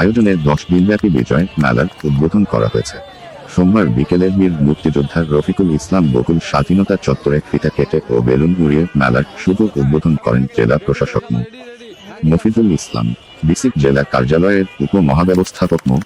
আয়োজনে দশ দিনব্যাপী বিজয় মেলার উদ্বোধন করা হয়েছে। সোমবার বিকেলে বীর মুক্তিযোদ্ধা রফিকুল ইসলাম বকুল স্বাধীনতা চত্বরে ফিতা কেটে ও বেলুন উড়িয়ে মেলার শুভ উদ্বোধন করেন জেলা প্রশাসক মো। মফিজুল ইসলাম বিসিক জেলা কার্যালয়ের উপমহাব্যবস্থাপক মো।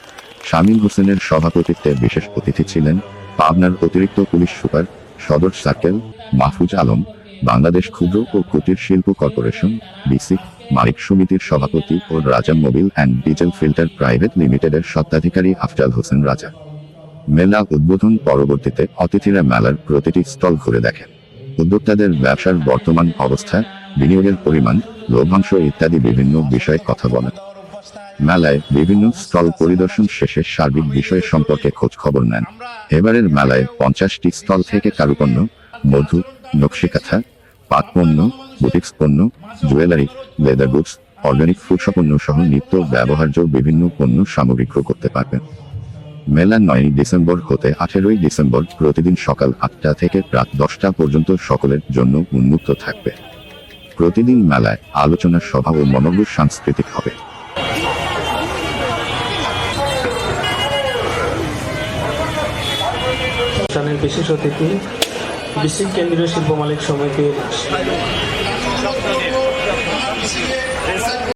শামীম হোসেনের সভাপতিত্বে বিশেষ অতিথি ছিলেন পাবনার অতিরিক্ত পুলিশ সুপার সদর সার্কেল মাহফুজ আলম, বাংলাদেশ ক্ষুদ্র ও কুটির শিল্প কর্পোরেশন বিসিক মালিক সমিতির সভাপতি ও Raja Mobil and diesel filter private লিমিটেডের স্বত্বাধিকারী আফজাল হোসেন রাজা। মেলা উদ্বোধন পরবর্তীতে অতিথিরা মেলার প্রতিটি স্টল ঘুরে দেখেন। উদ্যোক্তাদের ব্যবসার বর্তমান অবস্থা, বিনিয়োগের পরিমাণ, লভ্যাংশ ইত্যাদি বিভিন্ন বিষয়ে কথা বলেন। মেলায় বিভিন্ন স্টল পরিদর্শন শেষে সার্বিক বিষয় সম্পর্কে খোঁজ খবর নেন। এবারের মেলায় পঞ্চাশটি স্টল থেকে কারুপণ্য, মধু, নকশিকাথা পাট পণ্য, বুটিক্স পণ্য, jewellery, leather goods, organic foods পণ্য সহ নিত্য ব্যবহার্য বিভিন্ন পণ্য সামগ্রী ক্রয় করতে পারবেন। মেলা নয়ই ডিসেম্বর হতে আঠেরোই ডিসেম্বর প্রতিদিন সকাল আটটা থেকে রাত দশটা পর্যন্ত সকলের জন্য উন্মুক্ত থাকবে। প্রতিদিন মেলায় আলোচনা সভা ও মনোজ্ঞ সাংস্কৃতিক হবে। বিশেষ অতিথি বিসিক কেন্দ্রীয় শিল্প মালিক সমিতির